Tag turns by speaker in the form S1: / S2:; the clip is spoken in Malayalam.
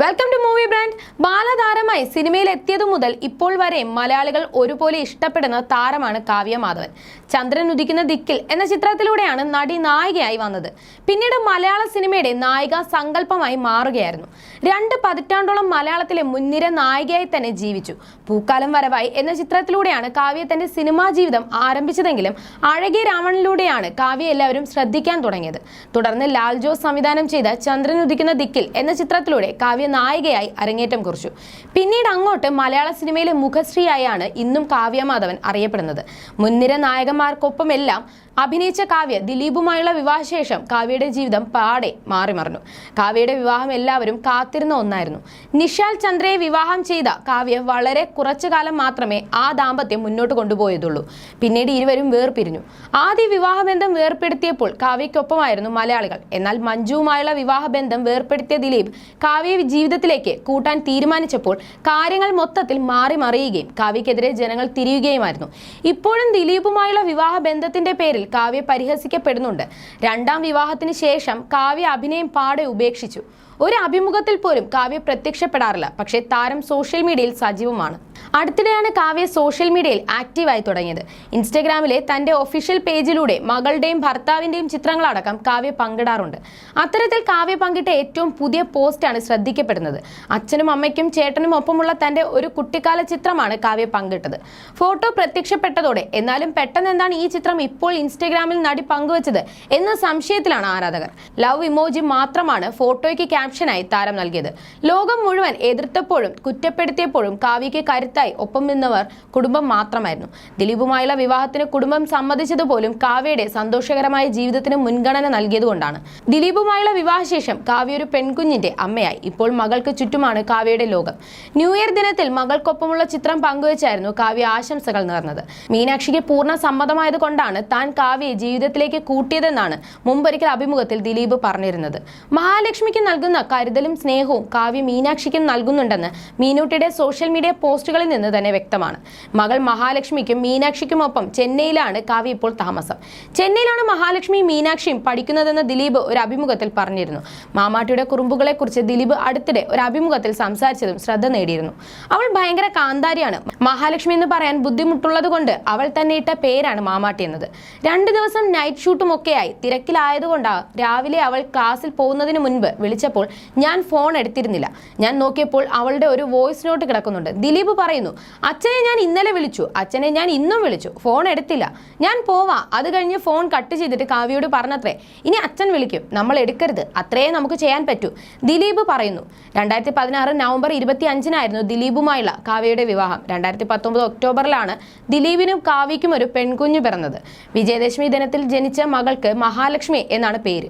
S1: വെൽക്കം ടു മൂവി ബ്രാൻഡ് ബാലതാരമായി സിനിമയിൽ എത്തിയതു മുതൽ ഇപ്പോൾ വരെ മലയാളികൾ ഒരുപോലെ ഇഷ്ടപ്പെടുന്ന താരമാണ് കാവ്യ മാധവൻ. ചന്ദ്രൻ ഉദിക്കുന്ന ദിക്കിൽ എന്ന ചിത്രത്തിലൂടെയാണ് നടി നായികയായി വന്നത്. പിന്നീട് മലയാള സിനിമയുടെ നായിക സങ്കല്പമായി മാറുകയായിരുന്നു. രണ്ട് പതിറ്റാണ്ടോളം മലയാളത്തിലെ മുൻനിര നായികയായി തന്നെ ജീവിച്ചു. പൂക്കാലം വരവായി എന്ന ചിത്രത്തിലൂടെയാണ് കാവ്യ തന്റെ സിനിമാ ജീവിതം ആരംഭിച്ചതെങ്കിലും അഴകിയ രാവണിലൂടെയാണ് കാവ്യ എല്ലാവരും ശ്രദ്ധിക്കാൻ തുടങ്ങിയത്. തുടർന്ന് ലാൽ ജോസ് സംവിധാനം ചെയ്ത ചന്ദ്രൻ ഉദിക്കുന്ന ദിക്കിൽ എന്ന ചിത്രത്തിലൂടെ കാവ്യ നായികയായി അരങ്ങേറ്റം കുറിച്ചു. പിന്നീട് അങ്ങോട്ട് മലയാള സിനിമയിലെ മുഖശ്രീയായാണ് ഇന്നും കാവ്യ മാധവൻ അറിയപ്പെടുന്നത്. മുൻനിര നായകന്മാർക്കൊപ്പമെല്ലാം അഭിനയിച്ച കാവ്യ ദിലീപുമായുള്ള വിവാഹശേഷം കാവ്യയുടെ ജീവിതം പാടെ മാറിമറിഞ്ഞു കാവ്യയുടെ വിവാഹം എല്ലാവരും കാത്തിരുന്ന ഒന്നായിരുന്നു. നിഷാൽ ചന്ദ്രയെ വിവാഹം ചെയ്ത കാവ്യ വളരെ കുറച്ചു കാലം മാത്രമേ ആ ദാമ്പത്യം മുന്നോട്ട് കൊണ്ടുപോയതുള്ളൂ. പിന്നീട് ഇരുവരും വേർപിരിഞ്ഞു. ആദ്യ വിവാഹബന്ധം വേർപ്പെടുത്തിയപ്പോൾ കാവ്യയ്ക്കൊപ്പമായിരുന്നു മലയാളികൾ. എന്നാൽ മഞ്ജുവുമായുള്ള വിവാഹബന്ധം വേർപ്പെടുത്തിയ ദിലീപ് കാവ്യ ജീവിതത്തിലേക്ക് കൂട്ടാൻ തീരുമാനിച്ചപ്പോൾ കാര്യങ്ങൾ മൊത്തത്തിൽ മാറി മറിയുകയും കാവ്യക്കെതിരെ ജനങ്ങൾ തിരിയുകയുമായിരുന്നു. ഇപ്പോഴും ദിലീപുമായുള്ള വിവാഹ ബന്ധത്തിന്റെ കാവ്യ പരിഹസിക്കപ്പെടുന്നുണ്ട്. രണ്ടാം വിവാഹത്തിന് ശേഷം കാവ്യ അഭിനയം പാടെ ഉപേക്ഷിച്ചു. ഒരു അഭിമുഖത്തിൽ പോലും കാവ്യ പ്രത്യക്ഷപ്പെടാറില്ല. പക്ഷേ താരം സോഷ്യൽ മീഡിയയിൽ സജീവമാണ്. അടുത്തിടെയാണ് കാവ്യ സോഷ്യൽ മീഡിയയിൽ ആക്റ്റീവായി തുടങ്ങിയത്. ഇൻസ്റ്റഗ്രാമിലെ തന്റെ ഒഫീഷ്യൽ പേജിലൂടെ മകളുടെയും ഭർത്താവിന്റെയും ചിത്രങ്ങളടക്കം കാവ്യ പങ്കിടാറുണ്ട്. അത്തരത്തിൽ കാവ്യ പങ്കിട്ട ഏറ്റവും പുതിയ പോസ്റ്റാണ് ശ്രദ്ധിക്കപ്പെടുന്നത്. അച്ഛനും അമ്മയ്ക്കും ചേട്ടനും ഒപ്പമുള്ള തന്റെ ഒരു കുട്ടിക്കാല ചിത്രമാണ് കാവ്യ പങ്കിട്ടത്. ഫോട്ടോ പ്രത്യക്ഷപ്പെട്ടതോടെ എന്നാലും പെട്ടെന്ന് എന്താണ് ഈ ചിത്രം ഇപ്പോൾ ഇൻസ്റ്റഗ്രാമിൽ നടി പങ്കുവച്ചത് എന്ന സംശയത്തിലാണ് ആരാധകർ. ലവ് ഇമോജി മാത്രമാണ് ഫോട്ടോയ്ക്ക് ക്യാപ്ഷനായി താരം നൽകിയത്. ലോകം മുഴുവൻ എതിർത്തപ്പോഴും കുറ്റപ്പെടുത്തിയപ്പോഴും കാവ്യയ്ക്ക് കരുത്തായി ഒപ്പം നിന്നവർ കുടുംബം മാത്രമായിരുന്നു. ദിലീപുമായുള്ള വിവാഹത്തിന് കുടുംബം സമ്മതിച്ചതുപോലും കാവ്യയുടെ സന്തോഷകരമായ ജീവിതത്തിന് മുൻഗണന നൽകിയതുകൊണ്ടാണ്. ദിലീപുമായുള്ള വിവാഹശേഷം കാവ്യ ഒരു പെൺകുഞ്ഞിന്റെ അമ്മയായി. ഇപ്പോൾ മകൾക്ക് ചുറ്റുമാണ് കാവ്യയുടെ ലോകം. ന്യൂ ഇയർ ദിനത്തിൽ മകൾക്കൊപ്പമുള്ള ചിത്രം പങ്കുവച്ചായിരുന്നു കാവ്യ ആശംസകൾ നേർന്നത്. മീനാക്ഷിക്ക് പൂർണ സമ്മതമായതുകൊണ്ടാണ് താൻ കാവ്യയെ ജീവിതത്തിലേക്ക് കൂട്ടിയതെന്നാണ് മുമ്പൊരിക്കൽ അഭിമുഖത്തിൽ ദിലീപ് പറഞ്ഞിരുന്നത്. മഹാലക്ഷ്മിക്ക് നൽകുന്ന കരുതലും സ്നേഹവും കാവ്യ മീനാക്ഷിക്കും നൽകുന്നുണ്ടെന്ന് മീനൂട്ടിയുടെ സോഷ്യൽ മീഡിയ പോസ്റ്റുകളിൽ നിന്ന് തന്നെ വ്യക്തമാണ്. മകൾ മഹാലക്ഷ്മിക്കും മീനാക്ഷിക്കുമൊപ്പം ചെന്നൈയിലാണ് കാവ്യ ഇപ്പോൾ താമസം. ചെന്നൈയിലാണ് മഹാലക്ഷ്മി മീനാക്ഷിയും പഠിക്കുന്നതെന്ന് ദിലീപ് ഒരു അഭിമുഖത്തിൽ പറഞ്ഞിരുന്നു. മാമാട്ടിയുടെ കുറുമ്പുകളെക്കുറിച്ച് ദിലീപ് അടുത്തിടെ ഒരു അഭിമുഖത്തിൽ സംസാരിച്ചതും ശ്രദ്ധ നേടിയിരുന്നു. അവൾ ഭയങ്കര കാന്താരിയാണ്. മഹാലക്ഷ്മി എന്ന് പറയാൻ ബുദ്ധിമുട്ടുള്ളത് കൊണ്ട് അവൾ തന്നെ ഇട്ട പേരാണ് മാമാട്ടി എന്നത്. രണ്ട് ദിവസം നൈറ്റ് ഷൂട്ടും ഒക്കെയായി. തിരക്കിലായതുകൊണ്ടാണ് രാവിലെ അവൾ ക്ലാസ്സിൽ പോകുന്നതിന് മുൻപ് വിളിച്ചപ്പോൾ ഞാൻ ഫോൺ എടുത്തിരുന്നില്ല. ഞാൻ നോക്കിയപ്പോൾ അവളുടെ ഒരു വോയിസ് നോട്ട് കിടക്കുന്നുണ്ട്. ദിലീപ് പറയുന്നു അച്ഛനെ ഞാൻ ഇന്നലെ വിളിച്ചു. അച്ഛനെ ഞാൻ ഇന്നും വിളിച്ചു. ഫോൺ എടുത്തില്ല. ഞാൻ പോവാ. അത് കഴിഞ്ഞ് ഫോൺ കട്ട് ചെയ്തിട്ട് കാവ്യയോട് പറഞ്ഞത്രേ ഇനി അച്ഛൻ വിളിക്കും. നമ്മൾ എടുക്കരുത്. അത്രേ നമുക്ക് ചെയ്യാൻ പറ്റൂ. ദിലീപ് പറയുന്നു രണ്ടായിരത്തി പതിനാറ് നവംബർ ഇരുപത്തി അഞ്ചിനായിരുന്നു ദിലീപുമായുള്ള കാവ്യയുടെ വിവാഹം. രണ്ടായിരത്തി പത്തൊമ്പത് ഒക്ടോബറിലാണ് ദിലീപിനും കാവ്യയ്ക്കും ഒരു പെൺകുഞ്ഞു പിറന്നത്. വിജയദശമി ദിനത്തിൽ ജനിച്ച മകൾക്ക് മഹാലക്ഷ്മി എന്നാണ് പേര്.